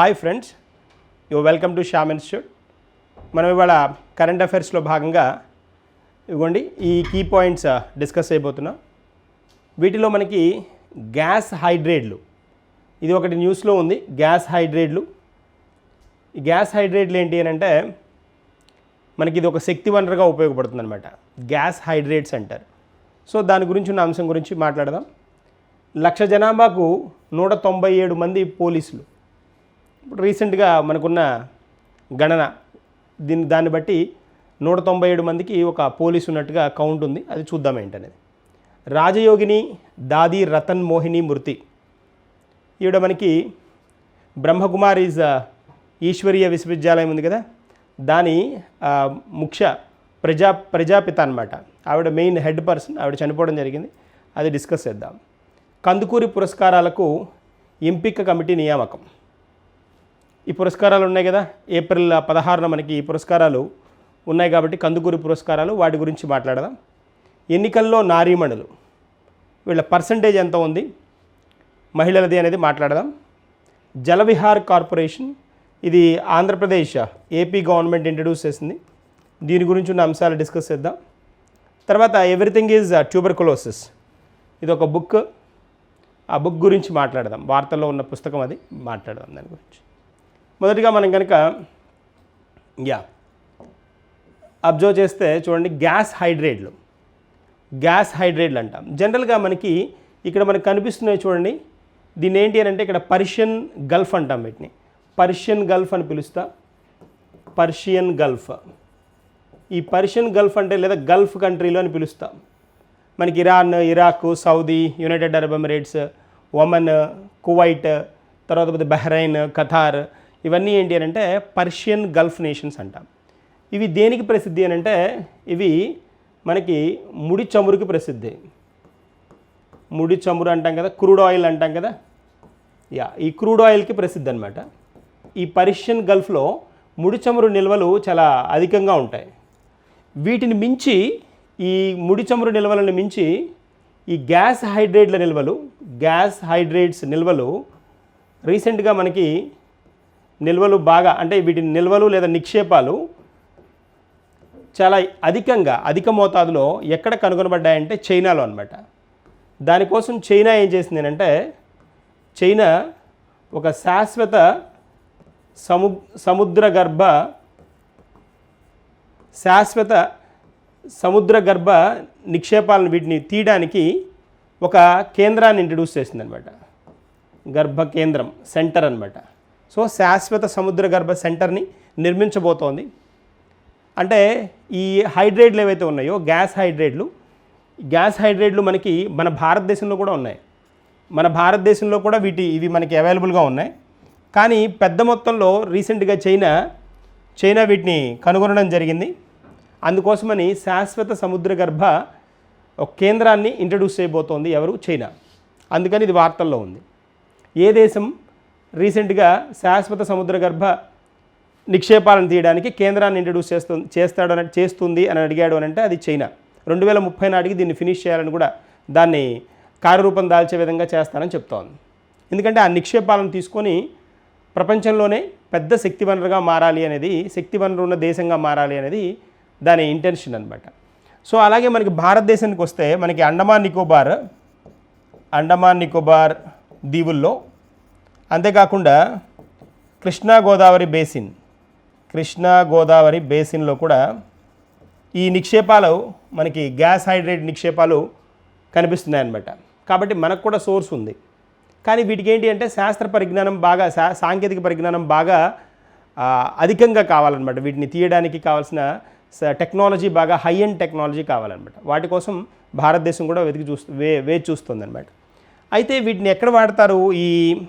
Hi friends you welcome to Shyam institute మనం ఇవాళ current అఫైర్స్లో భాగంగా ఇవ్వండి ఈ కీ పాయింట్స్ డిస్కస్ అయిపోతున్నాం వీటిలో మనకి గ్యాస్ హైడ్రేట్లు ఇది ఒకటి న్యూస్లో ఉంది గ్యాస్ హైడ్రేట్లు ఈ గ్యాస్ హైడ్రేట్లు ఏంటి అని అంటే మనకి ఇది ఒక శక్తి వనరుగా ఉపయోగపడుతుంది అనమాట గ్యాస్ హైడ్రేట్స్ అంటారు సో దాని గురించి ఉన్న అంశం గురించి మాట్లాడదాం. లక్ష జనాభాకు నూట తొంభై ఏడు మంది పోలీసులు. ఇప్పుడు రీసెంట్గా మనకున్న గణన. దీన్ని దాన్ని బట్టి నూట తొంభై ఏడు మందికి ఒక పోలీసు ఉన్నట్టుగా కౌంట్ ఉంది. అది చూద్దాం ఏంటనేది. రాజయోగిని దాది రతన్ మోహిని మృతి ఈవిడ మనకి బ్రహ్మకుమారీస్ ఈశ్వరీయ విశ్వవిద్యాలయం ఉంది కదా. దాని ముఖ్య ప్రజా ప్రజాపిత అనమాట ఆవిడ మెయిన్ హెడ్ పర్సన్. ఆవిడ చనిపోవడం జరిగింది. అది డిస్కస్ చేద్దాం. కందుకూరి పురస్కారాలకు ఎంపిక కమిటీ నియామకం. ఈ పురస్కారాలు ఉన్నాయి కదా? ఏప్రిల్ పదహారున మనకి ఈ పురస్కారాలు ఉన్నాయి కాబట్టి కందుకూరి పురస్కారాలు వాటి గురించి మాట్లాడదాం. ఎన్నికల్లో నారీమణులు వీళ్ళ పర్సంటేజ్ ఎంత ఉంది? మహిళలది అనేది మాట్లాడదాం. జలవిహార్ కార్పొరేషన్ ఇది ఆంధ్రప్రదేశ్ ఏపీ గవర్నమెంట్ ఇంట్రడ్యూస్ చేసింది. దీని గురించి ఉన్న అంశాలు డిస్కస్ చేద్దాం. తర్వాత ఎవ్రీథింగ్ ఈజ్ ట్యూబర్కులోసిస్. ఇది ఒక బుక్. ఆ బుక్ గురించి మాట్లాడదాం. వార్తల్లో ఉన్న పుస్తకం అది. మాట్లాడదాం దాని గురించి. మొదటిగా మనం కనుక యా అబ్జర్వ్ చేస్తే చూడండి గ్యాస్ హైడ్రేట్లు గ్యాస్ హైడ్రేట్లు అంటాం. జనరల్గా మనకి ఇక్కడ మనకు కనిపిస్తున్నాయి చూడండి దీని ఏంటి అని అంటే ఇక్కడ పర్షియన్ గల్ఫ్ అంటాం వీటిని. పర్షియన్ గల్ఫ్ అని పిలుస్తా. Persian gulf. ఈ పర్షియన్ గల్ఫ్ అంటే లేదా గల్ఫ్ కంట్రీలో అని పిలుస్తాం. మనకి Iran Iraq Saudi United Arab Emirates Oman Kuwait తర్వాత పోతే బహ్రైన్ ఖతార్ ఇవన్నీ ఏంటి అని అంటే పర్షియన్ గల్ఫ్ నేషన్స్ అంటాం. ఇవి దేనికి ప్రసిద్ధి అని అంటే ఇవి మనకి ముడి చమురుకి ప్రసిద్ధి. ముడి చమురు అంటాం కదా క్రూడ్ ఆయిల్ అంటాం కదా. యా ఈ క్రూడ్ ఆయిల్కి ప్రసిద్ధి అనమాట ఈ పర్షియన్ గల్ఫ్లో ముడి చమురు నిల్వలు చాలా అధికంగా ఉంటాయి. వీటిని మించి ఈ ముడి చమురు నిల్వలను మించి ఈ గ్యాస్ హైడ్రేట్ల నిల్వలు గ్యాస్ హైడ్రేట్స్ నిల్వలు రీసెంట్గా మనకి నిల్వలు బాగా అంటే వీటి నిల్వలు లేదా నిక్షేపాలు చాలా అధికంగా అధిక మోతాదులో ఎక్కడ కనుగొనబడ్డాయంటే చైనాలో అనమాట దానికోసం చైనా ఏం చేసింది అంటే చైనా ఒక శాశ్వత సము సముద్ర గర్భ శాశ్వత సముద్ర గర్భ నిక్షేపాలను వీటిని తీయడానికి ఒక కేంద్రాన్ని ఇంట్రడ్యూస్ చేసిందనమాట గర్భ కేంద్రం సెంటర్ అనమాట సో శాశ్వత సముద్ర గర్భ సెంటర్ని నిర్మించబోతోంది. అంటే ఈ హైడ్రేట్లు ఏవైతే ఉన్నాయో గ్యాస్ హైడ్రేట్లు గ్యాస్ హైడ్రేట్లు మనకి మన భారతదేశంలో కూడా ఉన్నాయి. మన భారతదేశంలో కూడా వీటి ఇవి మనకి అవైలబుల్గా ఉన్నాయి. కానీ పెద్ద మొత్తంలో రీసెంట్గా చైనా చైనా వీటిని కనుగొనడం జరిగింది. అందుకోసమని శాశ్వత సముద్ర గర్భ ఒక కేంద్రాన్ని ఇంట్రడ్యూస్ చేయబోతోంది ఎవరు? చైనా. అందుకని ఇది వార్తల్లో ఉంది. ఏ దేశం? రీసెంట్గా శాశ్వత సముద్ర గర్భ నిక్షేపాలను తీయడానికి కేంద్రాన్ని ఇంట్రడ్యూస్ చేస్తు అని చేస్తుంది అని అడిగాడు అని అంటే అది చైనా. రెండు వేల ముప్పై నాటికి దీన్ని ఫినిష్ చేయాలని కూడా దాన్ని కార్యరూపం దాల్చే విధంగా చేస్తానని చెప్తోంది. ఎందుకంటే ఆ నిక్షేపాలను తీసుకొని ప్రపంచంలోనే పెద్ద శక్తి వనరుగా మారాలి అనేది శక్తి వనరు ఉన్న దేశంగా మారాలి అనేది దాని ఇంటెన్షన్ అనమాట సో అలాగే మనకి భారతదేశానికి వస్తే మనకి అండమాన్ నికోబార్ అండమాన్ నికోబార్ దీవుల్లో అంతేకాకుండా కృష్ణా గోదావరి బేసిన్ కృష్ణా గోదావరి బేసిన్లో కూడా ఈ నిక్షేపాలు మనకి గ్యాస్ హైడ్రేట్ నిక్షేపాలు కనిపిస్తున్నాయి అన్నమాట కాబట్టి మనకు కూడా సోర్స్ ఉంది. కానీ వీటికి ఏంటి అంటే శాస్త్ర పరిజ్ఞానం బాగా సా సాంకేతిక పరిజ్ఞానం బాగా అధికంగా కావాలన్నమాట. వీటిని తీయడానికి కావాల్సిన స- టెక్నాలజీ బాగా హై ఎండ్ టెక్నాలజీ కావాలన్నమాట. వాటి కోసం భారతదేశం కూడా వెతికి చూస్తూ వే వేచి చూస్తుంది అనమాట అయితే వీటిని ఎక్కడ వాడతారు ఈ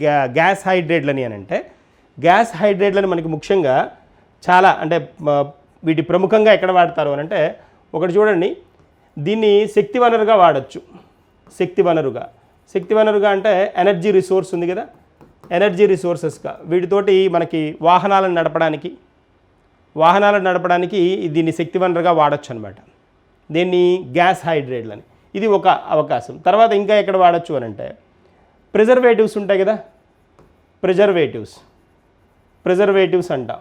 గ్యా గ్యాస్ హైడ్రేట్లని అని అంటే గ్యాస్ హైడ్రేట్లని మనకి ముఖ్యంగా చాలా అంటే వీటి ప్రముఖంగా ఎక్కడ వాడతారు అని అంటే ఒకటి చూడండి. దీన్ని శక్తి వనరుగా వాడచ్చు. శక్తి వనరుగా. శక్తి వనరుగా అంటే ఎనర్జీ రిసోర్స్ ఉంది కదా. ఎనర్జీ రిసోర్సెస్గా. వీటితోటి మనకి వాహనాలను నడపడానికి వాహనాలను నడపడానికి దీన్ని శక్తి వనరుగా వాడచ్చు అనమాట దీన్ని గ్యాస్ హైడ్రేట్లని ఇది ఒక అవకాశం. తర్వాత ఇంకా ఎక్కడ వాడచ్చు అని అంటే ప్రిజర్వేటివ్స్ ఉంటాయి కదా? ప్రిజర్వేటివ్స్. ప్రిజర్వేటివ్స్ అంటాం.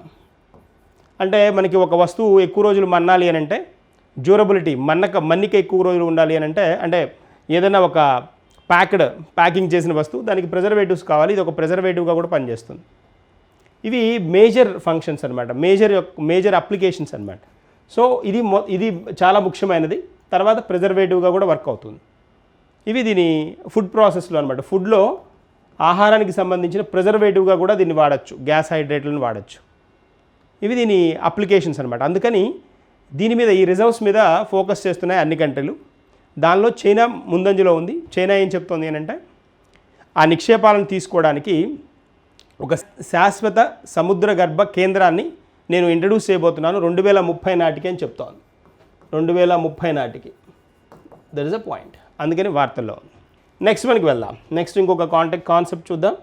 అంటే మనకి ఒక వస్తువు ఎక్కువ రోజులు మన్నాలి అని అంటే డ్యూరబిలిటీ మన్నక మన్నిక ఎక్కువ రోజులు ఉండాలి అని అంటే అంటే ఏదైనా ఒక ప్యాక్డ్ ప్యాకింగ్ చేసిన వస్తువు దానికి ప్రిజర్వేటివ్స్ కావాలి. ఇది ఒక ప్రిజర్వేటివ్గా కూడా పనిచేస్తుంది. ఇవి మేజర్ ఫంక్షన్స్ అనమాట మేజర్ మేజర్ అప్లికేషన్స్ అనమాట సో ఇది ఇది చాలా ముఖ్యమైనది. తర్వాత ప్రిజర్వేటివ్గా కూడా వర్క్ అవుతుంది. ఇవి దీని ఫుడ్ ప్రాసెస్లో అనమాట ఫుడ్లో ఆహారానికి సంబంధించిన ప్రిజర్వేటివ్గా కూడా దీన్ని వాడచ్చు. గ్యాస్ హైడ్రేట్లను వాడచ్చు. ఇవి దీని అప్లికేషన్స్ అనమాట అందుకని దీని మీద ఈ రిజర్వ్స్ మీద ఫోకస్ చేస్తున్నాయి అన్ని కంట్రీలు దానిలో చైనా ముందంజలో ఉంది. చైనా ఏం చెప్తోంది అంటే ఆ నిక్షేపాలను తీసుకోవడానికి ఒక శాశ్వత సముద్ర గర్భ కేంద్రాన్ని నేను ఇంట్రడ్యూస్ చేయబోతున్నాను. రెండు వేల ముప్పై నాటికి అని చెప్తాను రెండు వేల ముప్పై నాటికి. దట్ ఇస్ అ పాయింట్ అందుకని వార్తల్లో. నెక్స్ట్ మనకి వెళ్దాం. నెక్స్ట్ ఇంకొక కాంటాక్ట్ కాన్సెప్ట్ చూద్దాం.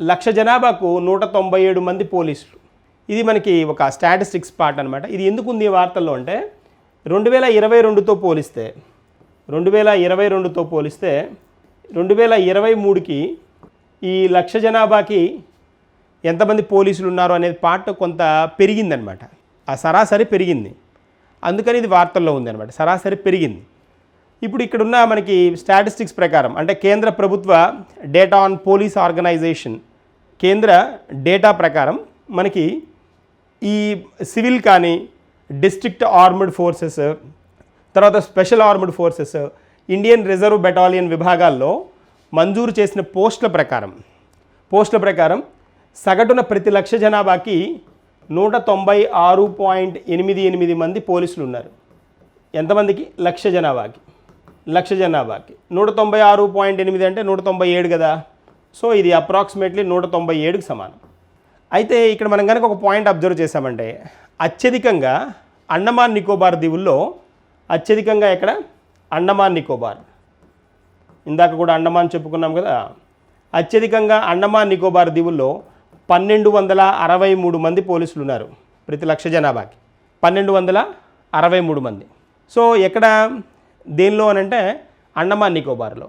లక్ష జనాభాకు నూట తొంభై ఏడు మంది పోలీసులు. ఇది మనకి ఒక స్టాటిస్టిక్స్ పార్ట్ అనమాట ఇది ఎందుకు ఉంది ఈ వార్తల్లో అంటే రెండు వేల ఇరవై రెండుతో పోలిస్తే రెండు వేల ఇరవై రెండుతో పోలిస్తే రెండు వేల ఇరవై మూడుకి ఈ లక్ష జనాభాకి ఎంతమంది పోలీసులు ఉన్నారు అనేది పార్ట్ కొంత పెరిగిందనమాట ఆ సరాసరి పెరిగింది. అందుకని ఇది వార్తల్లో ఉంది అనమాట సరాసరి పెరిగింది. ఇప్పుడు ఇక్కడున్న మనకి స్టాటిస్టిక్స్ ప్రకారం అంటే కేంద్ర ప్రభుత్వ డేటా ఆన్ పోలీస్ ఆర్గనైజేషన్ కేంద్ర డేటా ప్రకారం మనకి ఈ సివిల్ కానీ డిస్ట్రిక్ట్ ఆర్మ్డ్ ఫోర్సెస్ తర్వాత special armed forces Indian reserve battalion విభాగాల్లో మంజూరు చేసిన పోస్టుల ప్రకారం పోస్టుల ప్రకారం సగటున ప్రతి లక్ష జనాభాకి నూట తొంభై ఆరు పాయింట్ ఎనిమిది ఎనిమిది మంది పోలీసులు ఉన్నారు. ఎంతమందికి? లక్ష జనాభాకి. లక్ష జనాభాకి. నూట తొంభై ఆరు పాయింట్ ఎనిమిది అంటే నూట తొంభై ఏడు కదా? సో ఇది అప్రాక్సిమేట్లీ నూట తొంభై ఏడుకి సమానం. అయితే ఇక్కడ మనం కనుక ఒక పాయింట్ అబ్జర్వ్ చేసామంటే అత్యధికంగా అండమాన్ నికోబార్ దీవుల్లో అత్యధికంగా ఎక్కడ? అండమాన్ నికోబార్. ఇందాక కూడా అండమాన్ చెప్పుకున్నాం కదా. అత్యధికంగా అండమాన్ నికోబార్ దీవుల్లో పన్నెండు వందల అరవై మూడు మంది పోలీసులు ఉన్నారు ప్రతి లక్ష జనాభాకి. పన్నెండు వందల అరవై మూడు మంది. సో ఎక్కడ? దేనిలో అని అంటే అండమాన్ నికోబార్లో.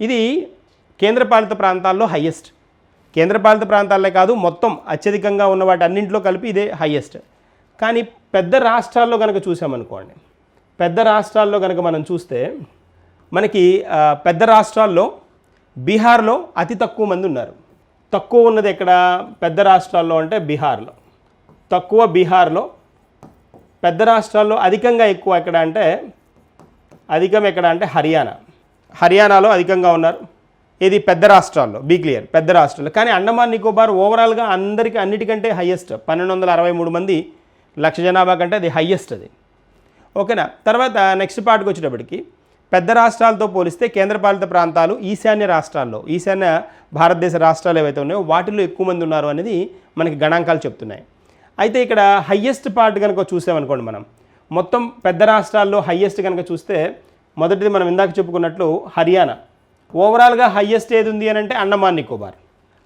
ఇది కేంద్రపాలిత ప్రాంతాల్లో హయ్యెస్ట్ కేంద్రపాలిత ప్రాంతాలే కాదు మొత్తం అత్యధికంగా ఉన్న వాటి అన్నింటిలో కలిపి ఇదే హయ్యెస్ట్ కానీ పెద్ద రాష్ట్రాల్లో కనుక చూసామనుకోండి పెద్ద రాష్ట్రాల్లో కనుక మనం చూస్తే మనకి పెద్ద రాష్ట్రాల్లో బీహార్లో అతి తక్కువ మంది ఉన్నారు. తక్కువ ఉన్నది ఎక్కడ? పెద్ద రాష్ట్రాల్లో అంటే బీహార్లో. తక్కువ బీహార్లో పెద్ద రాష్ట్రాల్లో అధికంగా ఎక్కువ ఎక్కడ అంటే అధికం ఎక్కడ అంటే హర్యానా. హర్యానాలో అధికంగా ఉన్నారు. ఇది పెద్ద రాష్ట్రాల్లో బీ క్లియర్ పెద్ద రాష్ట్రాల్లో. కానీ అండమాన్ నికోబార్ ఓవరాల్గా అందరికీ అన్నిటికంటే హయ్యెస్ట్ పన్నెండు వందల అరవై మూడు మంది లక్ష జనాభా కంటే అది హయ్యెస్ట్ అది. ఓకేనా తర్వాత నెక్స్ట్ పార్ట్కి వచ్చేటప్పటికి పెద్ద రాష్ట్రాలతో పోలిస్తే కేంద్రపాలిత ప్రాంతాలు ఈశాన్య రాష్ట్రాల్లో ఈశాన్య భారతదేశ రాష్ట్రాలు ఏవైతే ఉన్నాయో వాటిల్లో ఎక్కువ మంది ఉన్నారు అనేది మనకి గణాంకాలు చెప్తున్నాయి. అయితే ఇక్కడ హయ్యెస్ట్ పార్ట్ కనుక చూసామనుకోండి మనం మొత్తం పెద్ద రాష్ట్రాల్లో హయ్యెస్ట్ కనుక చూస్తే మొదటిది మనం ఇందాక చెప్పుకున్నట్లు హర్యానా. ఓవరాల్గా హయ్యెస్ట్ ఏది ఉంది అని అంటే అండమాన్ నికోబార్.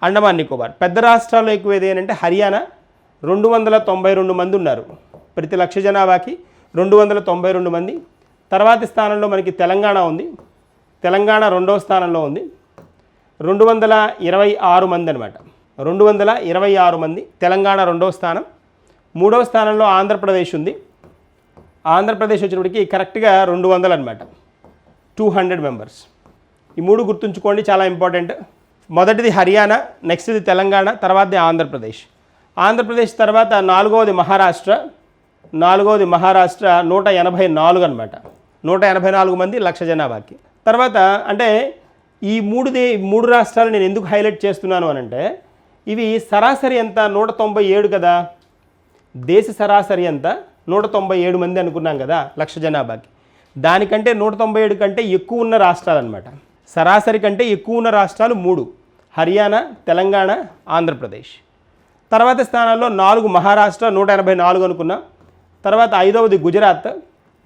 అండమాన్ నికోబార్. పెద్ద రాష్ట్రాల్లో ఎక్కువ ఏది అని అంటే హర్యానా. రెండు వందల తొంభై రెండు మంది ఉన్నారు. ప్రతి లక్ష జనాభాకి రెండు వందల తొంభై రెండు మంది. తర్వాతి స్థానంలో మనకి తెలంగాణ ఉంది. తెలంగాణ రెండవ స్థానంలో ఉంది. రెండు వందల ఇరవై ఆరు మంది అనమాట రెండు వందల ఇరవై ఆరు మంది. తెలంగాణ రెండవ స్థానం. మూడవ స్థానంలో ఆంధ్రప్రదేశ్ ఉంది. ఆంధ్రప్రదేశ్ వచ్చినప్పటికి కరెక్ట్గా రెండు వందలు అనమాట టూ హండ్రెడ్ మెంబర్స్ ఈ మూడు గుర్తుంచుకోండి చాలా ఇంపార్టెంట్ మొదటిది హర్యానా నెక్స్ట్ది తెలంగాణ తర్వాతది ఆంధ్రప్రదేశ్. ఆంధ్రప్రదేశ్ తర్వాత నాలుగవది మహారాష్ట్ర నాలుగవది మహారాష్ట్ర నూట ఎనభై నాలుగు అనమాట నూట ఎనభై నాలుగు మంది లక్ష జనాభాకి. తర్వాత అంటే ఈ మూడుది మూడు రాష్ట్రాలు నేను ఎందుకు హైలైట్ చేస్తున్నాను అని అంటే ఇవి సరాసరి ఎంత? నూట తొంభై ఏడు కదా. దేశ సరాసరి ఎంత? నూట తొంభై ఏడు మంది అనుకున్నాం కదా లక్ష జనాభాకి. దానికంటే నూట తొంభై ఏడు కంటే ఎక్కువ ఉన్న రాష్ట్రాలు అనమాట సరాసరి కంటే ఎక్కువ ఉన్న రాష్ట్రాలు మూడు. హర్యానా తెలంగాణ ఆంధ్రప్రదేశ్. తర్వాత స్థానాల్లో నాలుగు మహారాష్ట్ర నూట ఎనభై నాలుగు అనుకున్నాం. తర్వాత ఐదవది గుజరాత్.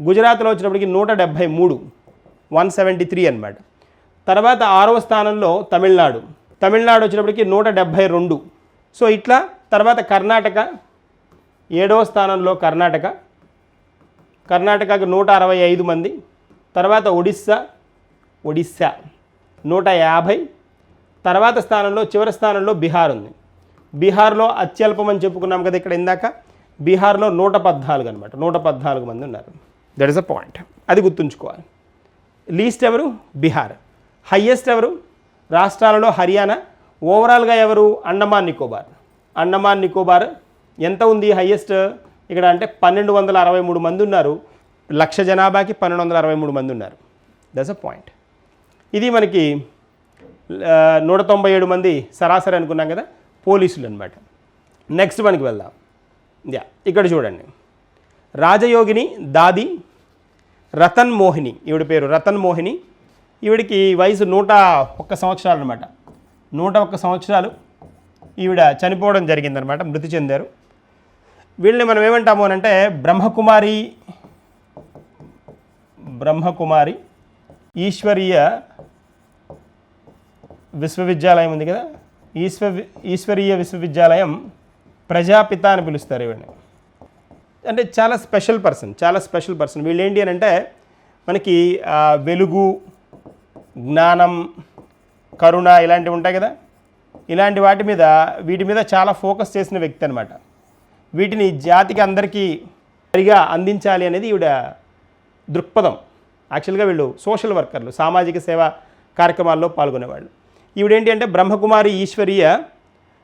గుజరాత్లో వచ్చినప్పటికి నూట డెబ్భై మూడు. వన్ సెవెంటీ త్రీ అనమాట తర్వాత ఆరవ స్థానంలో తమిళనాడు. తమిళనాడు వచ్చినప్పటికి నూట డెబ్భై రెండు. సో ఇట్లా తర్వాత కర్ణాటక ఏడవ స్థానంలో కర్ణాటక. కర్ణాటకకు నూట అరవై ఐదు మంది. తర్వాత ఒడిస్సా ఒడిస్సా నూట యాభై. తర్వాత స్థానంలో చివరి స్థానంలో బీహార్ ఉంది. బీహార్లో అత్యల్పం అని చెప్పుకున్నాం కదా ఇక్కడ ఇందాక. బీహార్లో నూట పద్నాలుగు అనమాట నూట పద్నాలుగు మంది ఉన్నారు. దట్ ఇస్ అ పాయింట్ అది గుర్తుంచుకోవాలి. లీస్ట్ ఎవరు? బీహార్. హయ్యెస్ట్ ఎవరు? రాష్ట్రాలలో హర్యానా. ఓవరాల్గా ఎవరు? అండమాన్ నికోబార్. అండమాన్ నికోబార్ ఎంత ఉంది హయ్యెస్ట్ ఇక్కడ అంటే పన్నెండు వందల అరవై మూడు మంది ఉన్నారు. లక్ష జనాభాకి పన్నెండు వందల అరవై మూడు మంది ఉన్నారు. దట్స్ అ పాయింట్ ఇది మనకి నూట తొంభై ఏడు మంది సరాసరి అనుకున్నాం కదా పోలీసులు అనమాట నెక్స్ట్ మనకి వెళ్దాం. యా ఇక్కడ చూడండి. రాజయోగిని దాది రతన్ మోహిని ఈవిడ పేరు రతన్ మోహిని. ఈవిడికి వయసు నూట ఒక్క సంవత్సరాలు అనమాట నూట ఒక్క సంవత్సరాలు ఈవిడ చనిపోవడం జరిగిందనమాట మృతి చెందారు. వీళ్ళని మనం ఏమంటాము అని అంటే బ్రహ్మకుమారి బ్రహ్మకుమారి ఈశ్వరీయ విశ్వవిద్యాలయం ఉంది కదా? ఈశ్వ ఈశ్వరీయ విశ్వవిద్యాలయం ప్రజాపిత అని పిలుస్తారు ఇవన్నీ. అంటే చాలా స్పెషల్ పర్సన్ చాలా స్పెషల్ పర్సన్. వీళ్ళు ఏంటి అని అంటే మనకి వెలుగు జ్ఞానం కరుణ ఇలాంటివి ఉంటాయి కదా? ఇలాంటి వాటి మీద వీటి మీద చాలా ఫోకస్ చేసిన వ్యక్తి అనమాట వీటిని జాతికి అందరికీ సరిగా అందించాలి అనేది ఈవిడ దృక్పథం. యాక్చువల్గా వీళ్ళు సోషల్ వర్కర్లు సామాజిక సేవా కార్యక్రమాల్లో పాల్గొనేవాళ్ళు. ఈవిడేంటి అంటే బ్రహ్మకుమారి ఈశ్వరీయ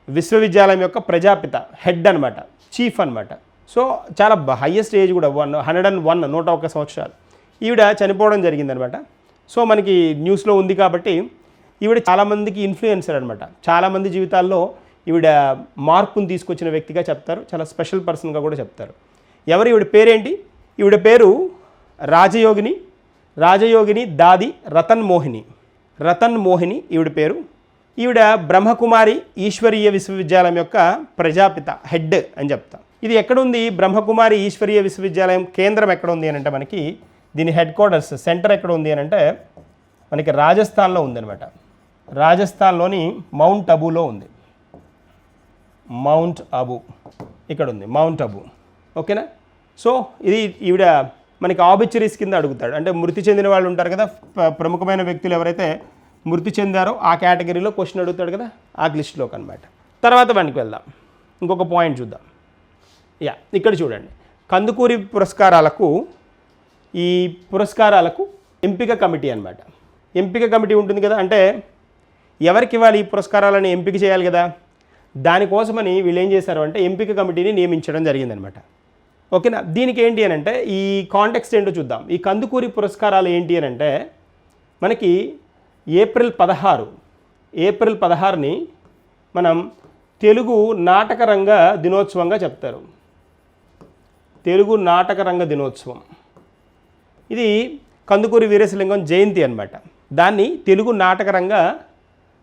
విశ్వవిద్యాలయం యొక్క ప్రజాపిత హెడ్ అనమాట చీఫ్ అనమాట సో చాలా హయ్యెస్ట్ ఏజ్ కూడా వన్ హండ్రెడ్ అండ్ వన్ నూట ఒక్క సంవత్సరాలు. ఈవిడ చనిపోవడం జరిగిందనమాట సో మనకి న్యూస్లో ఉంది కాబట్టి ఈవిడ చాలామందికి ఇన్ఫ్లుయెన్సర్ అనమాట చాలామంది జీవితాల్లో ఈవిడ మార్పును తీసుకొచ్చిన వ్యక్తిగా చెప్తారు. చాలా స్పెషల్ పర్సన్గా కూడా చెప్తారు. ఎవరు? ఈవిడ పేరేంటి? ఈవిడ పేరు రాజయోగిని రాజయోగిని దాది రతన్ మోహిని. రతన్ మోహిని ఈవిడ పేరు. ఈవిడ బ్రహ్మకుమారి ఈశ్వరీయ విశ్వవిద్యాలయం యొక్క ప్రజాపిత హెడ్ అని చెప్తాం. ఇది ఎక్కడుంది? బ్రహ్మకుమారి ఈశ్వరీయ విశ్వవిద్యాలయం కేంద్రం ఎక్కడ ఉంది అని అంటే మనకి దీని హెడ్ క్వార్టర్స్ సెంటర్ ఎక్కడ ఉంది అని అంటే మనకి రాజస్థాన్లో ఉందనమాట రాజస్థాన్లోని మౌంట్ అబూలో ఉంది. మౌంట్ అబు ఇక్కడ ఉంది మౌంట్ అబు ఓకేనా? సో ఇది ఈవిడ మనకి ఆబిచరీస్ కింద అడుగుతాడు. అంటే మృతి చెందిన వాళ్ళు ఉంటారు కదా ప్రముఖమైన వ్యక్తులు ఎవరైతే మృతి చెందారో ఆ కేటగిరీలో క్వశ్చన్ అడుగుతాడు కదా ఆ లిస్టులోకి అనమాట తర్వాత వానికి వెళ్దాం. ఇంకొక పాయింట్ చూద్దాం. యా ఇక్కడ చూడండి. కందుకూరి పురస్కారాలకు ఈ పురస్కారాలకు ఎంపిక కమిటీ అన్నమాట. ఎంపిక కమిటీ ఉంటుంది కదా అంటే ఎవరికి ఇవ్వాలి ఈ పురస్కారాలను ఎంపిక చేయాలి కదా? దానికోసమని వీళ్ళు ఏం చేశారు అంటే ఎంపిక కమిటీని నియమించడం జరిగిందనమాట. ఓకేనా? దీనికి ఏంటి అని అంటే ఈ కాంటెక్స్ట్ ఏంటో చూద్దాం. ఈ కందుకూరి పురస్కారాలు ఏంటి అని అంటే మనకి ఏప్రిల్ పదహారు ఏప్రిల్ పదహారుని మనం తెలుగు నాటకరంగ దినోత్సవంగా చెప్తారు. తెలుగు నాటకరంగ దినోత్సవం. ఇది కందుకూరి వీరేశలింగం జయంతి అన్నమాట. దాన్ని తెలుగు నాటకరంగ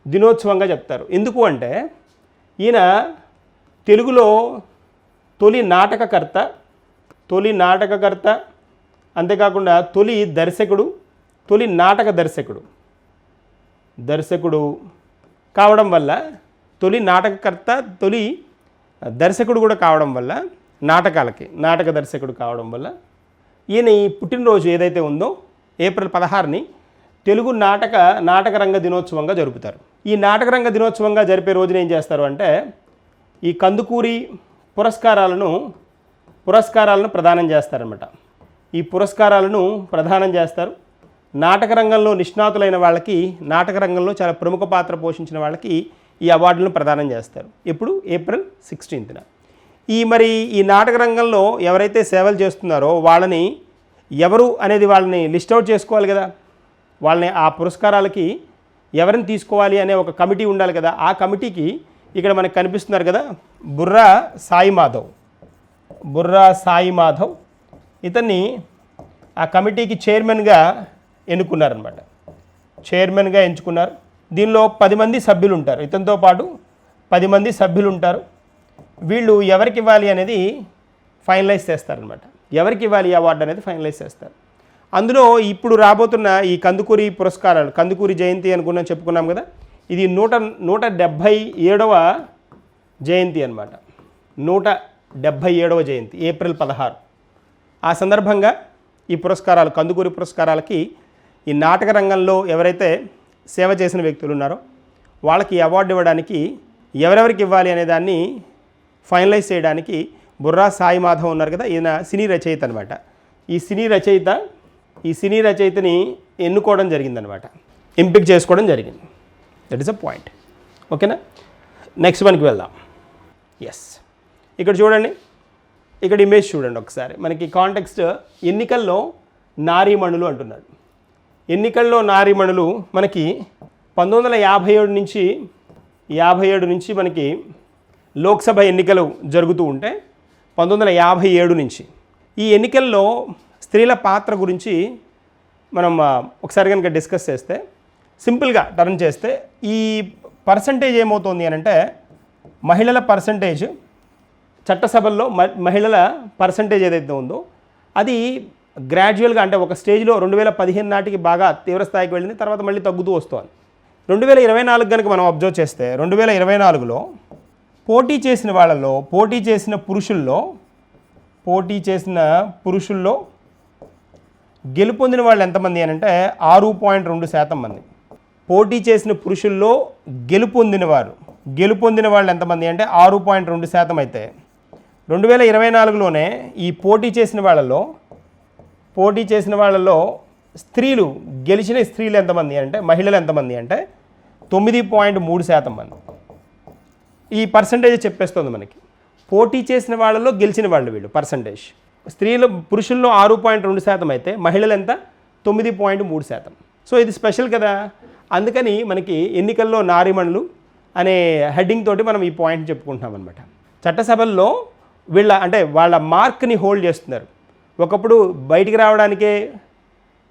దినోత్సవంగా చెప్తారు. ఎందుకు అంటే ఈయన తెలుగులో తొలి నాటకకర్త తొలి నాటకకర్త అంతేకాకుండా తొలి దర్శకుడు తొలి నాటక దర్శకుడు. దర్శకుడు కావడం వల్ల తొలి నాటకకర్త తొలి దర్శకుడు కూడా కావడం వల్ల నాటకాలకి నాటక దర్శకుడు కావడం వల్ల ఈయన ఈ పుట్టినరోజు ఏదైతే ఉందో ఏప్రిల్ పదహారుని తెలుగు నాటక నాటకరంగ దినోత్సవంగా జరుపుతారు. ఈ నాటకరంగ దినోత్సవంగా జరిపే రోజున ఏం చేస్తారు అంటే ఈ కందుకూరి పురస్కారాలను పురస్కారాలను ప్రదానం చేస్తారనమాట ఈ పురస్కారాలను ప్రదానం చేస్తారు. నాటక రంగంలో నిష్ణాతులైన వాళ్ళకి నాటక రంగంలో చాలా ప్రముఖ పాత్ర పోషించిన వాళ్ళకి ఈ అవార్డులను ప్రదానం చేస్తారు. ఎప్పుడు? ఏప్రిల్ సిక్స్టీన్త్న. ఈ మరి ఈ నాటక రంగంలో ఎవరైతే సేవలు చేస్తున్నారో వాళ్ళని ఎవరు అనేది వాళ్ళని లిస్ట్ అవుట్ చేసుకోవాలి కదా. వాళ్ళని ఆ పురస్కారాలకి ఎవరిని తీసుకోవాలి అనే ఒక కమిటీ ఉండాలి కదా ఆ కమిటీకి ఇక్కడ మనకు కనిపిస్తున్నారు కదా బుర్రా సాయి మాధవ్. బుర్రా సాయి మాధవ్ ఇతన్ని ఆ కమిటీకి చైర్మన్గా ఎన్నుకున్నారనమాట చైర్మన్గా ఎంచుకున్నారు. దీనిలో పది మంది సభ్యులు ఉంటారు. ఇతనితో పాటు పది మంది సభ్యులు ఉంటారు. వీళ్ళు ఎవరికి ఇవ్వాలి అనేది ఫైనలైజ్ చేస్తారనమాట ఎవరికి ఇవ్వాలి అవార్డు అనేది ఫైనలైజ్ చేస్తారు. అందులో ఇప్పుడు రాబోతున్న ఈ కందుకూరి పురస్కారాలు కందుకూరి జయంతి అనుకున్నాం చెప్పుకున్నాం కదా ఇది నూట నూట డెబ్భై ఏడవ జయంతి అన్నమాట. నూట డెబ్భై ఏడవ జయంతి ఏప్రిల్ పదహారు. ఆ సందర్భంగా ఈ పురస్కారాలు కందుకూరి పురస్కారాలకి ఈ నాటక రంగంలో ఎవరైతే సేవ చేసిన వ్యక్తులు ఉన్నారో వాళ్ళకి అవార్డు ఇవ్వడానికి ఎవరెవరికి ఇవ్వాలి అనే దాన్ని ఫైనలైజ్ చేయడానికి బుర్రా సాయి మాధవ్ ఉన్నారు కదా ఈయన సినీ రచయిత అనమాట ఈ సినీ రచయిత ఈ సినీ రచయితని ఎన్నుకోవడం జరిగిందనమాట ఎంపిక చేసుకోవడం జరిగింది. దట్ ఈస్ అ పాయింట్ ఓకేనా నెక్స్ట్ మనకి వెళ్దాం. ఎస్ ఇక్కడ చూడండి. ఇక్కడ ఇమేజ్ చూడండి ఒకసారి. మనకి కాంటెక్స్ట్ ఎన్నికల్లో నారీమణులు అంటున్నాడు. ఎన్నికల్లో నారీమణులు మనకి పంతొమ్మిది వందల యాభై ఏడు నుంచి యాభై ఏడు నుంచి మనకి లోక్సభ ఎన్నికలు జరుగుతూ ఉంటే పంతొమ్మిది వందల యాభై ఏడు నుంచి ఈ ఎన్నికల్లో స్త్రీల పాత్ర గురించి మనం ఒకసారి కనుక డిస్కస్ చేస్తే సింపుల్గా టర్న్ చేస్తే ఈ పర్సంటేజ్ ఏమవుతుంది అని అంటే మహిళల పర్సంటేజ్ చట్టసభల్లో మహిళల పర్సంటేజ్ ఏదైతే ఉందో అది గ్రాడ్యువల్గా అంటే ఒక స్టేజ్లో రెండు వేల పదిహేను నాటికి బాగా తీవ్రస్థాయికి వెళ్ళింది తర్వాత మళ్ళీ తగ్గుతూ వస్తుంది. రెండు వేల ఇరవై నాలుగు కనుక మనం అబ్జర్వ్ చేస్తే రెండు వేల ఇరవై నాలుగులో పోటీ చేసిన వాళ్ళలో పోటీ చేసిన పురుషుల్లో పోటీ చేసిన పురుషుల్లో గెలుపొందిన వాళ్ళు ఎంతమంది అని అంటే ఆరు పాయింట్ రెండు శాతం మంది. పోటీ చేసిన పురుషుల్లో గెలుపొందిన వారు గెలుపొందిన వాళ్ళు ఎంతమంది అంటే ఆరు పాయింట్ రెండు శాతం అయితే. రెండు వేల ఇరవై నాలుగులోనే ఈ పోటీ చేసిన వాళ్ళలో పోటీ చేసిన వాళ్ళలో స్త్రీలు గెలిచిన స్త్రీలు ఎంతమంది అంటే మహిళలు ఎంతమంది అంటే తొమ్మిది పాయింట్ మూడు శాతం మంది. ఈ పర్సంటేజ్ చెప్పేస్తుంది మనకి. పోటీ చేసిన వాళ్ళలో గెలిచిన వాళ్ళు వీళ్ళు పర్సంటేజ్. స్త్రీలు పురుషుల్లో ఆరు పాయింట్ రెండు శాతం అయితే మహిళలు ఎంత? తొమ్మిది పాయింట్ మూడు శాతం. సో ఇది స్పెషల్ కదా. అందుకని మనకి ఎన్నికల్లో నారిమణులు అనే హెడ్డింగ్ తోటి మనం ఈ పాయింట్ చెప్పుకుంటున్నాం అనమాట చట్టసభల్లో వీళ్ళ అంటే వాళ్ళ మార్క్ని హోల్డ్ చేస్తున్నారు. ఒకప్పుడు బయటికి రావడానికే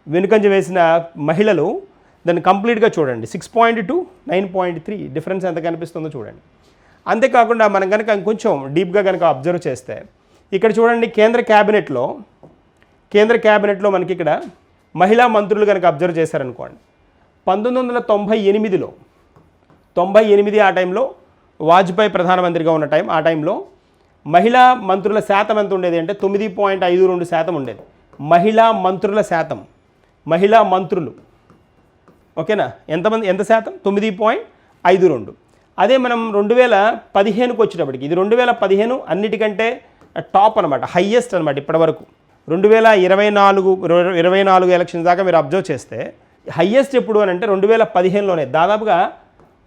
వెనుకంజ వేసిన మహిళలు దాన్ని కంప్లీట్గా చూడండి. Six point two nine point three difference ఎంత కనిపిస్తుందో చూడండి. అంతేకాకుండా మనం కనుక కొంచెం డీప్గా కనుక అబ్జర్వ్ చేస్తే ఇక్కడ చూడండి కేంద్ర క్యాబినెట్లో కేంద్ర క్యాబినెట్లో మనకి ఇక్కడ మహిళా మంత్రులు కనుక అబ్జర్వ్ చేశారనుకోండి పంతొమ్మిది వందల తొంభై ఎనిమిదిలో తొంభై ఎనిమిది ఆ టైంలో వాజ్పేయి ప్రధానమంత్రిగా ఉన్న టైం ఆ టైంలో మహిళా మంత్రుల శాతం ఎంత ఉండేది అంటే తొమ్మిది పాయింట్ ఐదు రెండు శాతం ఉండేది. మహిళా మంత్రుల శాతం మహిళా మంత్రులు ఓకేనా? ఎంతమంది ఎంత శాతం? తొమ్మిది పాయింట్ ఐదు రెండు. అదే మనం రెండు వేల పదిహేనుకి వచ్చేటప్పటికి ఇది రెండు వేల పదిహేను అన్నిటికంటే టాప్ అనమాట హయ్యెస్ట్ అనమాట ఇప్పటివరకు. రెండు వేల ఇరవై నాలుగు ఇరవై నాలుగు ఎలక్షన్ దాకా మీరు అబ్జర్వ్ చేస్తే హయ్యెస్ట్ ఎప్పుడు అని అంటే రెండు వేల పదిహేనులోనే. దాదాపుగా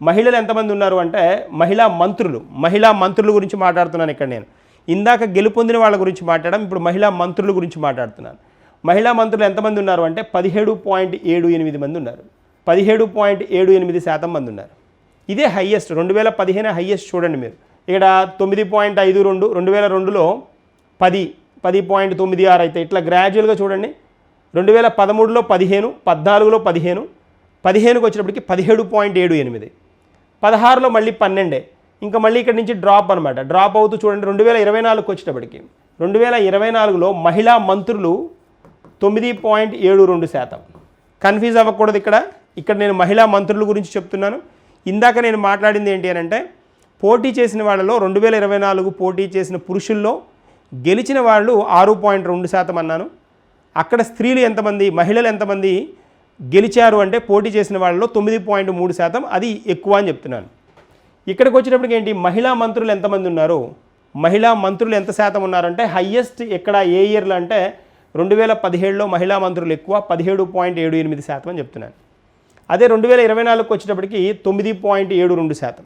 మహిళలు ఎంతమంది ఉన్నారు అంటే మహిళా మంత్రులు మహిళా మంత్రుల గురించి మాట్లాడుతున్నాను ఇక్కడ నేను. ఇందాక గెలుపొందిన వాళ్ళ గురించి మాట్లాడడం ఇప్పుడు మహిళా మంత్రుల గురించి మాట్లాడుతున్నాను. మహిళా మంత్రులు ఎంతమంది ఉన్నారు అంటే పదిహేడు పాయింట్ ఏడు ఎనిమిది మంది ఉన్నారు. పదిహేడు పాయింట్ ఏడు ఎనిమిది శాతం మంది ఉన్నారు. ఇదే హయ్యెస్ట్ రెండు వేల పదిహేను హయ్యెస్ట్ చూడండి మీరు. ఇక్కడ తొమ్మిది పాయింట్ ఐదు రెండు రెండు వేల రెండులో పది పది పాయింట్ తొమ్మిది ఆరు అయితే ఇట్లా గ్రాడ్యువల్గా చూడండి. రెండు వేల పదమూడులో పదిహేను పద్నాలుగులో పదిహేను పదిహేనుకి వచ్చినప్పటికి పదిహేడు పాయింట్ ఏడు ఎనిమిది. పదహారులో మళ్ళీ పన్నెండే. ఇంకా మళ్ళీ ఇక్కడ నుంచి డ్రాప్ అనమాట డ్రాప్ అవుతూ చూడండి రెండు వేల ఇరవై నాలుగుకి వచ్చేటప్పటికి రెండు వేల ఇరవై నాలుగులో మహిళా మంత్రులు తొమ్మిది పాయింట్ ఏడు రెండు శాతం. కన్ఫ్యూజ్ అవ్వకూడదు ఇక్కడ. ఇక్కడ నేను మహిళా మంత్రుల గురించి చెప్తున్నాను. ఇందాక నేను మాట్లాడింది ఏంటి అని అంటే పోటీ చేసిన వాళ్ళలో రెండు వేల ఇరవై నాలుగు పోటీ చేసిన పురుషుల్లో గెలిచిన వాళ్ళు ఆరు పాయింట్ రెండు శాతం అన్నాను. అక్కడ స్త్రీలు ఎంతమంది మహిళలు ఎంతమంది గెలిచారు అంటే పోటీ చేసిన వాళ్ళలో తొమ్మిది పాయింట్ మూడు శాతం. అది ఎక్కువ అని చెప్తున్నాను. ఇక్కడికి వచ్చేటప్పటికి ఏంటి? మహిళా మంత్రులు ఎంతమంది ఉన్నారు మహిళా మంత్రులు ఎంత శాతం ఉన్నారంటే హయ్యెస్ట్ ఇక్కడ ఏ ఇయర్లో అంటే రెండు వేల పదిహేడులో మహిళా మంత్రులు ఎక్కువ పదిహేడు పాయింట్ ఏడు ఎనిమిది శాతం అని చెప్తున్నాను. అదే రెండు వేల ఇరవై నాలుగుకి వచ్చేటప్పటికి తొమ్మిది పాయింట్ ఏడు రెండు శాతం.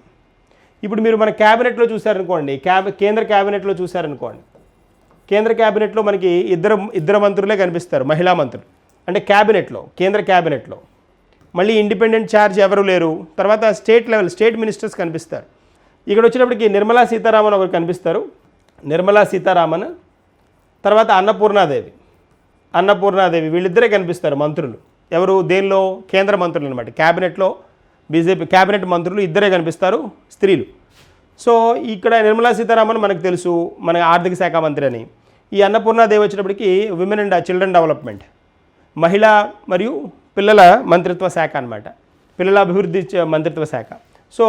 ఇప్పుడు మీరు మన క్యాబినెట్లో చూసారనుకోండి క్యాబ్ కేంద్ర క్యాబినెట్లో చూసారనుకోండి కేంద్ర క్యాబినెట్లో మనకి ఇద్దరు ఇద్దరు మంత్రులే కనిపిస్తారు మహిళా మంత్రులు. అంటే క్యాబినెట్లో కేంద్ర క్యాబినెట్లో. మళ్ళీ ఇండిపెండెంట్ ఛార్జ్ ఎవరు లేరు తర్వాత స్టేట్ లెవెల్ స్టేట్ మినిస్టర్స్ కనిపిస్తారు. ఇక్కడ వచ్చినప్పటికి నిర్మలా సీతారామన్ ఒకరు కనిపిస్తారు నిర్మలా సీతారామన్ తర్వాత అన్నపూర్ణాదేవి. అన్నపూర్ణాదేవి వీళ్ళిద్దరే కనిపిస్తారు మంత్రులు. ఎవరు? దేనిలో? కేంద్ర మంత్రులు అనమాట క్యాబినెట్లో బీజేపీ క్యాబినెట్ మంత్రులు ఇద్దరే కనిపిస్తారు స్త్రీలు. సో ఇక్కడ నిర్మలా సీతారామన్ మనకు తెలుసు మన ఆర్థిక శాఖ మంత్రి అని. ఈ అన్నపూర్ణాదేవి వచ్చినప్పటికీ విమెన్ అండ్ చిల్డ్రన్ డెవలప్మెంట్ మహిళా మరియు పిల్లల మంత్రిత్వ శాఖ అనమాట పిల్లల అభివృద్ధి మంత్రిత్వ శాఖ. సో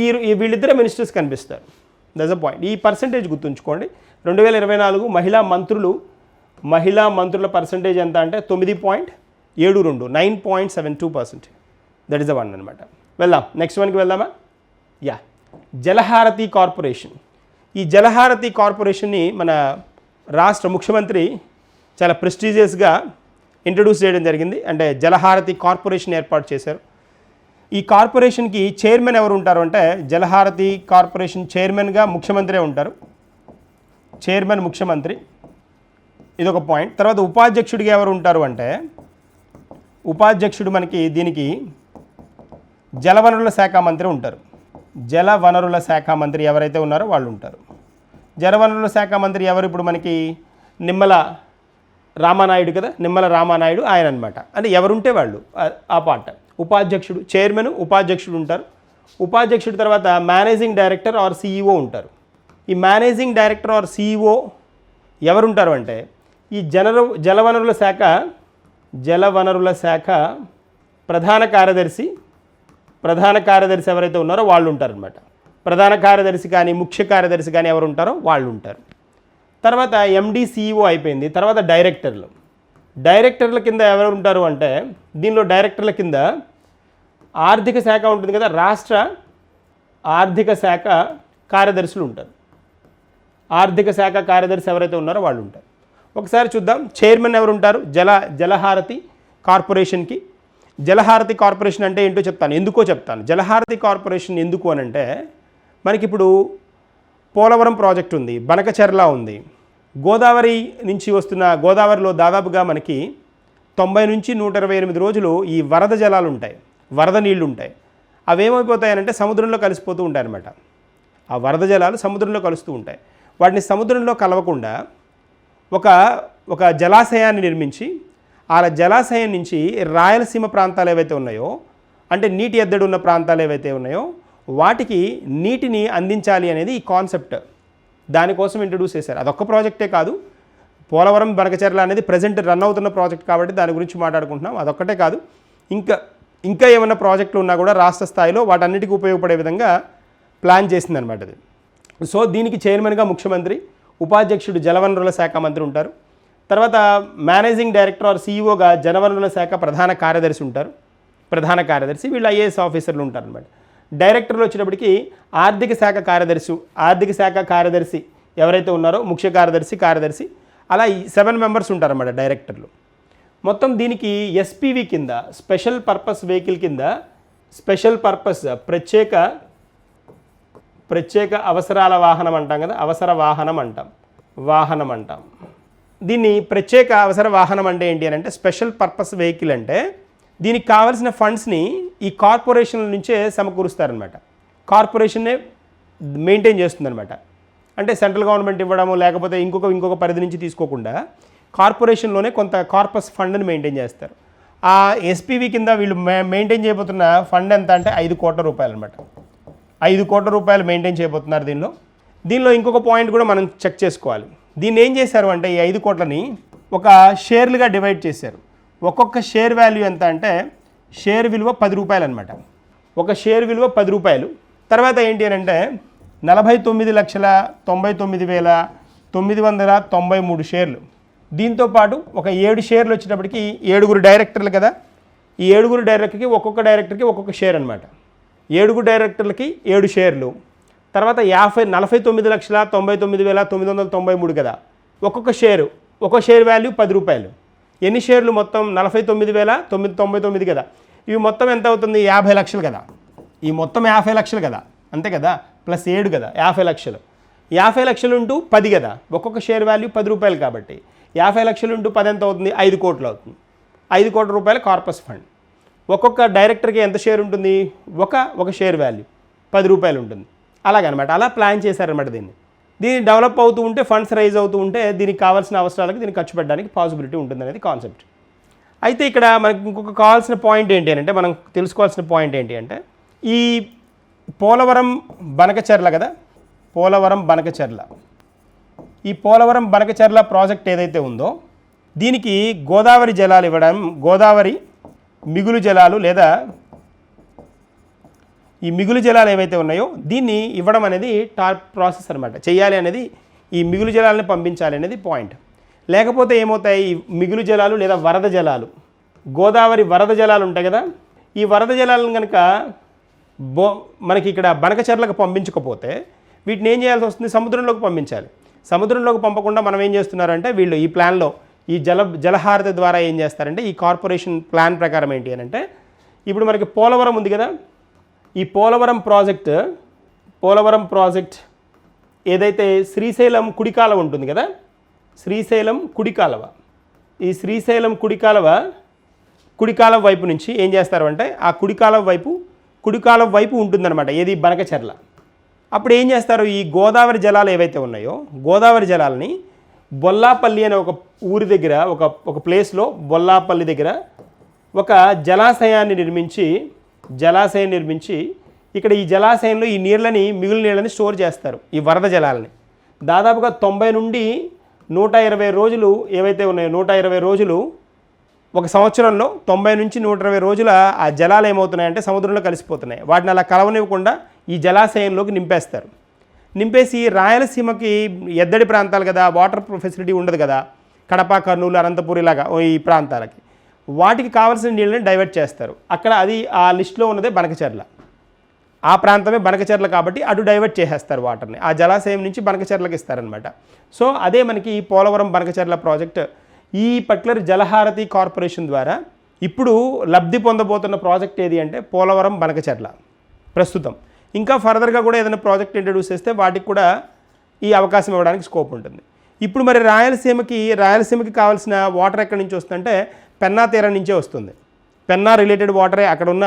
ఈ ఈ వీళ్ళిద్దరే మినిస్టర్స్ కనిపిస్తారు. దస్ అ పాయింట్ ఈ పర్సంటేజ్ గుర్తుంచుకోండి. రెండు వేల ఇరవై నాలుగు మహిళా మంత్రులు మహిళా మంత్రుల పర్సంటేజ్ ఎంత అంటే తొమ్మిది పాయింట్ ఏడు రెండు nine point seven two percent. That is the one అనమాట వెళ్దాం. నెక్స్ట్ వన్కి వెళ్దామా? Yeah Jalaharathi corporation. ఈ జలహారతి కార్పొరేషన్ని మన రాష్ట్ర ముఖ్యమంత్రి చాలా ప్రెస్టీజియస్గా ఇంట్రడ్యూస్ చేయడం జరిగింది. అంటే జలహారతి కార్పొరేషన్ ఏర్పాటు చేశారు. ఈ కార్పొరేషన్కి చైర్మన్ ఎవరు ఉంటారు అంటే జలహారతి కార్పొరేషన్ చైర్మన్గా ముఖ్యమంత్రే ఉంటారు. చైర్మన్ ముఖ్యమంత్రి. ఇదొక పాయింట్ తర్వాత ఉపాధ్యక్షుడిగా ఎవరు ఉంటారు అంటే ఉపాధ్యక్షుడు మనకి దీనికి జలవనరుల శాఖ మంత్రి ఉంటారు. జలవనరుల శాఖ మంత్రి ఎవరైతే ఉన్నారో వాళ్ళు ఉంటారు. జలవనరుల శాఖ మంత్రి ఎవరు? ఇప్పుడు మనకి నిమ్మల రామానాయుడు కదా? నిమ్మల రామానాయుడు ఆయన అనమాట అంటే ఎవరుంటే వాళ్ళు ఆ- పాట. ఉపాధ్యక్షుడు చైర్మన్ ఉపాధ్యక్షుడు ఉంటారు. ఉపాధ్యక్షుడు తర్వాత మేనేజింగ్ డైరెక్టర్ ఆర్ సీఈఓ ఉంటారు. ఈ మేనేజింగ్ డైరెక్టర్ ఆర్ సీఈఓ ఎవరుంటారు అంటే ఈ జనరు జలవనరుల శాఖ జలవనరుల శాఖ ప్రధాన కార్యదర్శి ప్రధాన కార్యదర్శి ఎవరైతే ఉన్నారో వాళ్ళు ఉంటారనమాట ప్రధాన కార్యదర్శి కానీ ముఖ్య కార్యదర్శి కానీ ఎవరు ఉంటారో వాళ్ళు ఉంటారు తర్వాత ఎండి సిఇఓ అయిపోయింది. తర్వాత డైరెక్టర్లు. డైరెక్టర్ల కింద ఎవరు ఉంటారు అంటే దీనిలో డైరెక్టర్ల కింద ఆర్థిక శాఖ ఉంటుంది కదా రాష్ట్ర ఆర్థిక శాఖ కార్యదర్శులు ఉంటారు ఆర్థిక శాఖ కార్యదర్శి ఎవరైతే ఉన్నారో వాళ్ళు ఉంటారు ఒకసారి చూద్దాం. చైర్మన్ ఎవరు ఉంటారు జల జలహారతి కార్పొరేషన్కి. జలహారతి కార్పొరేషన్ అంటే ఏంటో చెప్తాను. ఎందుకో చెప్తాను. జలహారతి కార్పొరేషన్ ఎందుకు అని అంటే మనకి ఇప్పుడు పోలవరం ప్రాజెక్ట్ ఉంది బనకచెర్ల ఉంది. గోదావరి నుంచి వస్తున్న గోదావరిలో దాదాపుగా మనకి తొంభై నుంచి నూట ఇరవై ఎనిమిది రోజులు ఈ వరద జలాలు ఉంటాయి వరద నీళ్ళు ఉంటాయి. అవి ఏమైపోతాయనంటే సముద్రంలో కలిసిపోతూ ఉంటాయి అన్నమాట. ఆ వరద జలాలు సముద్రంలో కలుస్తూ ఉంటాయి. వాటిని సముద్రంలో కలవకుండా ఒక ఒక జలాశయాన్ని నిర్మించి అలా జలాశయం నుంచి రాయలసీమ ప్రాంతాలు ఏవైతే ఉన్నాయో అంటే నీటి ఎద్దడి ఉన్న ప్రాంతాలు ఏవైతే ఉన్నాయో వాటికి నీటిని అందించాలి అనేది ఈ కాన్సెప్ట్. దానికోసం ఇంట్రడ్యూస్ చేశారు. అదొక్క ప్రాజెక్టే కాదు. పోలవరం బనకచెర్ల అనేది ప్రజెంట్ రన్ అవుతున్న ప్రాజెక్ట్ కాబట్టి దాని గురించి మాట్లాడుకుంటున్నాం. అదొక్కటే కాదు. ఇంకా ఇంకా ఏమైనా ప్రాజెక్టులు ఉన్నా కూడా రాష్ట్ర స్థాయిలో వాటన్నిటికీ ఉపయోగపడే విధంగా ప్లాన్ చేసిందనమాట అది. సో దీనికి చైర్మన్గా ముఖ్యమంత్రి ఉపాధ్యక్షుడు జలవనరుల శాఖ మంత్రి ఉంటారు. తర్వాత మేనేజింగ్ డైరెక్టర్ ఆర్ సీఈఓగా జనవనరుల శాఖ ప్రధాన కార్యదర్శి ఉంటారు. ప్రధాన కార్యదర్శి వీళ్ళు ఐఏఎస్ ఆఫీసర్లు ఉంటారు అనమాట డైరెక్టర్లు వచ్చినప్పటికీ ఆర్థిక శాఖ కార్యదర్శి ఆర్థిక శాఖ కార్యదర్శి ఎవరైతే ఉన్నారో ముఖ్య కార్యదర్శి కార్యదర్శి అలా సెవెన్ మెంబర్స్ ఉంటారన్నమాట డైరెక్టర్లు. మొత్తం దీనికి ఎస్పీవి కింద స్పెషల్ పర్పస్ వెహికల్ కింద స్పెషల్ పర్పస్ ప్రత్యేక ప్రత్యేక అవసరాల వాహనం అంటాం కదా అవసర వాహనం అంటాం వాహనం అంటాం. దీన్ని ప్రత్యేక అవసర వాహనం అంటే ఏంటి అని అంటే స్పెషల్ పర్పస్ వెహికల్ అంటే దీనికి కావాల్సిన ఫండ్స్ని ఈ కార్పొరేషన్ల నుంచే సమకూరుస్తారనమాట కార్పొరేషన్నే మెయింటైన్ చేస్తుందనమాట అంటే సెంట్రల్ గవర్నమెంట్ ఇవ్వడము లేకపోతే ఇంకొక ఇంకొక పరిధి నుంచి తీసుకోకుండా కార్పొరేషన్లోనే కొంత కార్పస్ ఫండ్ని మెయింటైన్ చేస్తారు. ఆ ఎస్పీవి కింద వీళ్ళు మె- మెయింటైన్ చేయబోతున్న ఫండ్ ఎంత అంటే ఐదు కోట్ల రూపాయలు అనమాట ఐదు కోట్ల రూపాయలు మెయింటైన్ చేయబోతున్నారు దీనిలో. దీనిలో ఇంకొక పాయింట్ కూడా మనం చెక్ చేసుకోవాలి. దీన్ని ఏం చేశారు అంటే ఈ ఐదు కోట్లని ఒక షేర్లుగా డివైడ్ చేశారు. ఒక్కొక్క షేర్ వాల్యూ ఎంత అంటే షేర్ విలువ పది రూపాయలు అనమాట ఒక షేర్ విలువ పది రూపాయలు. తర్వాత ఏంటి అని అంటే నలభై తొమ్మిది లక్షల తొంభై తొమ్మిది వేల తొమ్మిది వందల తొంభై మూడు షేర్లు. దీంతో పాటు ఒక ఏడు షేర్లు వచ్చేటప్పటికి ఏడుగురు డైరెక్టర్లు కదా. ఈ ఏడుగురు డైరెక్టర్కి ఒక్కొక్క డైరెక్టర్కి ఒక్కొక్క షేర్ అనమాట ఏడుగురు డైరెక్టర్లకి ఏడు షేర్లు. తర్వాత యాభై నలభై తొమ్మిది లక్షల తొంభై తొమ్మిది వేల తొమ్మిది వందల తొంభై మూడు కదా. ఒక్కొక్క షేరు ఒక్కొక్క షేర్ వాల్యూ పది రూపాయలు. ఎన్ని షేర్లు మొత్తం? నలభై తొమ్మిది వేల తొమ్మిది తొంభై తొమ్మిది కదా. ఇవి మొత్తం ఎంత అవుతుంది? యాభై లక్షలు కదా. ఈ మొత్తం యాభై లక్షలు కదా. అంతే కదా? ప్లస్ ఏడు కదా. యాభై లక్షలు. యాభై లక్షలు ఉంటూ పది కదా. ఒక్కొక్క షేర్ వాల్యూ పది రూపాయలు కాబట్టి. యాభై లక్షలు ఉంటూ పది ఎంత అవుతుంది? ఐదు కోట్లు అవుతుంది. ఐదు కోట్ల రూపాయల కార్పస్ ఫండ్. ఒక్కొక్క డైరెక్టర్కి ఎంత షేర్ ఉంటుంది? ఒక ఒక షేర్ వాల్యూ పది రూపాయలు ఉంటుంది. అలాగనమాట. అలా ప్లాన్ చేశారనమాట దీన్ని. దీన్ని డెవలప్ అవుతూ ఉంటే ఫండ్స్ రైజ్ అవుతూ ఉంటే దీనికి కావాల్సిన అవసరాలకు దీన్ని ఖర్చు పెట్టడానికి పాసిబిలిటీ ఉంటుందనేది కాన్సెప్ట్. అయితే ఇక్కడ మనకి ఇంకొక కావాల్సిన పాయింట్ ఏంటి అంటే మనం తెలుసుకోవాల్సిన పాయింట్ ఏంటి అంటే ఈ పోలవరం బనకచెర్ల కదా? పోలవరం బనకచెర్ల. ఈ పోలవరం బనకచెర్ల ప్రాజెక్ట్ ఏదైతే ఉందో దీనికి గోదావరి జలాలు ఇవ్వడం గోదావరి మిగులు జలాలు లేదా ఈ మిగులు జలాలు ఏవైతే ఉన్నాయో దీన్ని ఇవ్వడం అనేది టాప్ ప్రాసెస్ అనమాట చేయాలి అనేది ఈ మిగులు జలాలను పంపించాలి అనేది పాయింట్. లేకపోతే ఏమవుతాయి? ఈ మిగులు జలాలు లేదా వరద జలాలు. గోదావరి వరద జలాలు ఉంటాయి కదా? ఈ వరద జలాలను కనుక బో మనకి ఇక్కడ బనకచెర్లకు పంపించకపోతే వీటిని ఏం చేయాల్సి వస్తుంది? సముద్రంలోకి పంపించాలి. సముద్రంలోకి పంపకుండా మనం ఏం చేస్తున్నారంటే వీళ్ళు ఈ ప్లాన్లో ఈ జల జలహారత ద్వారా ఏం చేస్తారంటే ఈ కార్పొరేషన్ ప్లాన్ ప్రకారం ఏంటి అని అంటే ఇప్పుడు మనకి పోలవరం ఉంది కదా? ఈ పోలవరం ప్రాజెక్ట్ పోలవరం ప్రాజెక్ట్ ఏదైతే శ్రీశైలం కుడికాలవ ఉంటుంది కదా? శ్రీశైలం కుడికాలవ. ఈ శ్రీశైలం కుడికాలవ కుడికాలం వైపు నుంచి ఏం చేస్తారు అంటే ఆ కుడికాలం వైపు కుడికాలం వైపు ఉంటుందన్నమాట ఏది? బనకచెర్ల. అప్పుడు ఏం చేస్తారు? ఈ గోదావరి జలాలు ఏవైతే ఉన్నాయో గోదావరి జలాలని బొల్లాపల్లి అనే ఒక ఊరి దగ్గర ఒక ఒక ప్లేస్లో బొల్లాపల్లి దగ్గర ఒక జలాశయాన్ని నిర్మించి జలాశయం నిర్మించి ఇక్కడ ఈ జలాశయంలో ఈ నీళ్ళని మిగులు నీళ్ళని స్టోర్ చేస్తారు ఈ వరద జలాలని. దాదాపుగా తొంభై నుండి నూట ఇరవై రోజులు ఏవైతే ఉన్నాయో నూట ఇరవై రోజులు ఒక సంవత్సరంలో తొంభై నుంచి నూట ఇరవై రోజుల ఆ జలాలు ఏమవుతున్నాయంటే సముద్రంలో కలిసిపోతున్నాయి. వాటిని అలా కలవనివ్వకుండా ఈ జలాశయంలోకి నింపేస్తారు. నింపేసి రాయలసీమకి ఎద్దడి ప్రాంతాలు కదా వాటర్ ఫెసిలిటీ ఉండదు కదా కడప కర్నూలు అనంతపూర్ ఇలాగా ఈ ప్రాంతాలకి. వాటికి కావాల్సిన నీళ్ళని డైవర్ట్ చేస్తారు. అక్కడ అది ఆ లిస్టులో ఉన్నదే బనకచెర్ల. ఆ ప్రాంతమే బనకచెర్ల కాబట్టి అటు డైవర్ట్ చేసేస్తారు వాటర్ని. ఆ జలాశయం నుంచి బనకచెర్లకు ఇస్తారనమాట సో అదే మనకి ఈ పోలవరం బనకచెర్ల ప్రాజెక్ట్ ఈ పర్టికులర్ జలహారతి కార్పొరేషన్ ద్వారా ఇప్పుడు లబ్ధి పొందబోతున్న ప్రాజెక్ట్ ఏది అంటే పోలవరం బనకచెర్ల ప్రస్తుతం. ఇంకా ఫర్దర్గా కూడా ఏదైనా ప్రాజెక్ట్ ఇంట్రడ్యూస్ చేస్తే వాటికి కూడా ఈ అవకాశం ఇవ్వడానికి స్కోప్ ఉంటుంది. ఇప్పుడు మరి రాయలసీమకి రాయలసీమకి కావాల్సిన వాటర్ ఎక్కడి నుంచి వస్తుందంటే పెన్నా తీరం నుంచే వస్తుంది. పెన్నా రిలేటెడ్ వాటరే అక్కడ ఉన్న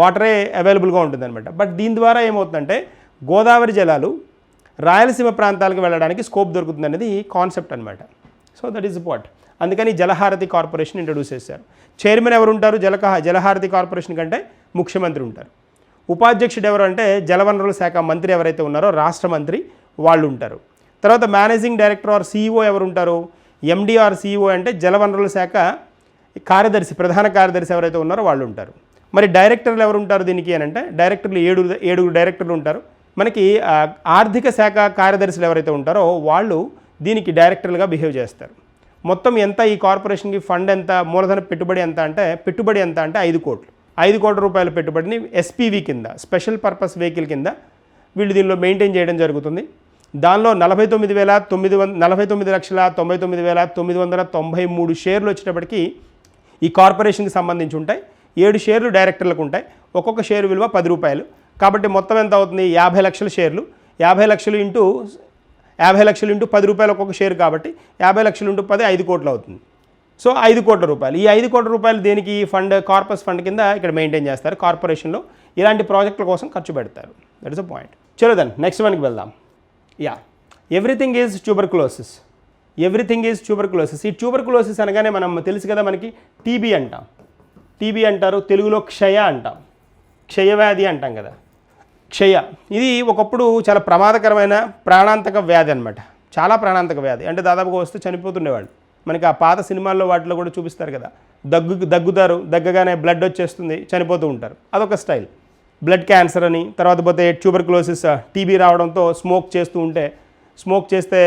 వాటరే అవైలబుల్గా ఉంటుంది అనమాట బట్ దీని ద్వారా ఏమవుతుందంటే గోదావరి జలాలు రాయలసీమ ప్రాంతాలకు వెళ్ళడానికి స్కోప్ దొరుకుతుంది అనేది కాన్సెప్ట్ అనమాట సో దట్ ఈస్ వాట్ అందుకని జలహారతి కార్పొరేషన్ ఇంట్రడ్యూస్ చేశారు. చైర్మన్ ఎవరు ఉంటారు? జలక జలహారతి కార్పొరేషన్ కంటే ముఖ్యమంత్రి ఉంటారు. ఉపాధ్యక్షుడు ఎవరు అంటే జలవనరుల శాఖ మంత్రి ఎవరైతే ఉన్నారో రాష్ట్ర మంత్రి వాళ్ళు ఉంటారు. తర్వాత మేనేజింగ్ డైరెక్టర్ ఆర్ సీఈఓ ఎవరు ఉంటారు? ఎండి ఆర్ సీఈఓ అంటే జలవనరుల శాఖ కార్యదర్శి ప్రధాన కార్యదర్శి ఎవరైతే ఉన్నారో వాళ్ళు ఉంటారు. మరి డైరెక్టర్లు ఎవరు ఉంటారు దీనికి అని అంటే డైరెక్టర్లు ఏడు ఏడుగురు డైరెక్టర్లు ఉంటారు. మనకి ఆర్థిక శాఖ కార్యదర్శులు ఎవరైతే ఉంటారో వాళ్ళు దీనికి డైరెక్టర్లుగా బిహేవ్ చేస్తారు. మొత్తం ఎంత ఈ కార్పొరేషన్కి ఫండ్ ఎంత మూలధన పెట్టుబడి ఎంత అంటే పెట్టుబడి ఎంత అంటే ఐదు కోట్లు. ఐదు కోట్ల రూపాయల పెట్టుబడిని ఎస్పీవి కింద స్పెషల్ పర్పస్ వెహికల్ కింద వీళ్ళు దీనిలో మెయింటైన్ చేయడం జరుగుతుంది. దానిలో నలభై తొమ్మిది వేల తొమ్మిది వంద నలభై తొమ్మిది లక్షల తొంభై తొమ్మిది వేల తొమ్మిది వందల తొంభై మూడు షేర్లు వచ్చేటప్పటికి ఈ కార్పొరేషన్కి సంబంధించి ఉంటాయి. ఏడు షేర్లు డైరెక్టర్లకు ఉంటాయి. ఒక్కొక్క షేర్ విలువ పది రూపాయలు. కాబట్టి మొత్తం ఎంత అవుతుంది? యాభై లక్షల షేర్లు. యాభై లక్షలు ఇంటూ యాభై లక్షలు ఇంటూ పది రూపాయలు ఒక్కొక్క షేర్ కాబట్టి యాభై లక్షలు ఇంటూ పది ఐదు కోట్లు అవుతుంది. సో ఐదు కోట్ల రూపాయలు. ఈ ఐదు కోట్ల రూపాయలు దేనికి? ఫండ్ కార్పస్ ఫండ్ కింద ఇక్కడ మెయింటైన్ చేస్తారు కార్పొరేషన్లో. ఇలాంటి ప్రాజెక్టుల కోసం ఖర్చు పెడతారు. దట్ ఇస్ అ పాయింట్ చలో దెన్ నెక్స్ట్ వన్కి వెళ్దాం. Yeah everything is tuberculosis everything is tuberculosis ఈ ట్యూబర్కులోసిస్ అనగానే మనం తెలుసు కదా మనకి టీబీ అంటాం. టీబీ అంటారు తెలుగులో క్షయ అంటాం. క్షయవ్యాధి అంటాం కదా. క్షయ. ఇది ఒకప్పుడు చాలా ప్రమాదకరమైన ప్రాణాంతక వ్యాధి అనమాట చాలా ప్రాణాంతక వ్యాధి. అంటే దాదాపుగా వస్తే చనిపోతుండేవాళ్ళు. మనకి ఆ పాత సినిమాల్లో వాటిలో కూడా చూపిస్తారు కదా. దగ్గు దగ్గుతారు దగ్గగానే బ్లడ్ వచ్చేస్తుంది చనిపోతూ ఉంటారు. అదొక స్టైల్ బ్లడ్ క్యాన్సర్ అని తర్వాత పోతే ట్యూబర్కులోసిస్ టీబీ రావడంతో స్మోక్ చేస్తూ ఉంటే స్మోక్ చేస్తే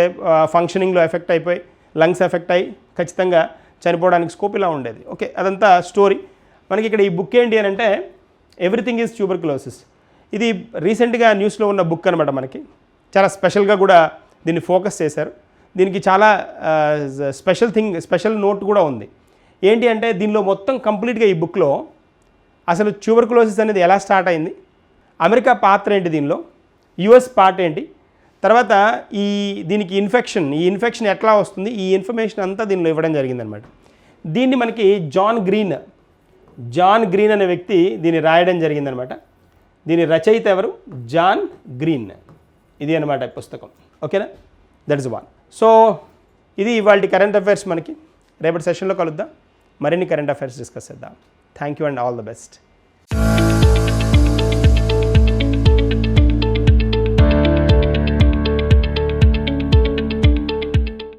ఫంక్షనింగ్లో ఎఫెక్ట్ అయిపోయి లంగ్స్ ఎఫెక్ట్ అయ్యి ఖచ్చితంగా చనిపోవడానికి స్కోప్ ఇలా ఉండేది. ఓకే అదంతా స్టోరీ మనకి ఇక్కడ ఈ బుక్ ఏంటి అని అంటే ఎవ్రీథింగ్ ఈజ్ ట్యూబర్క్లోసిస్ ఇది రీసెంట్గా న్యూస్లో ఉన్న బుక్ అనమాట మనకి. చాలా స్పెషల్గా కూడా దీన్ని ఫోకస్ చేశారు. దీనికి చాలా స్పెషల్ థింగ్ స్పెషల్ నోట్ కూడా ఉంది. ఏంటి అంటే దీనిలో మొత్తం కంప్లీట్గా ఈ బుక్లో అసలు ట్యూబర్కులోసిస్ అనేది ఎలా స్టార్ట్ అయింది? అమెరికా పాత్ర ఏంటి దీనిలో? యుఎస్ పార్ట్ ఏంటి? తర్వాత ఈ దీనికి ఇన్ఫెక్షన్ ఈ ఇన్ఫెక్షన్ ఎట్లా వస్తుంది? ఈ ఇన్ఫర్మేషన్ అంతా దీనిలో ఇవ్వడం జరిగిందనమాట దీన్ని మనకి జాన్ గ్రీన్ జాన్ గ్రీన్ అనే వ్యక్తి దీన్ని రాయడం జరిగిందనమాట దీని రచయిత ఎవరు? John Green. ఇది అనమాట పుస్తకం. ఓకేనా? దట్ ఇస్ వన్ సో ఇది ఇవాళ కరెంట్ అఫైర్స్ మనకి. రేపటి సెషన్లో కలుద్దాం. మరిన్ని కరెంట్ అఫైర్స్ డిస్కస్ చేద్దాం. Thank you and all the best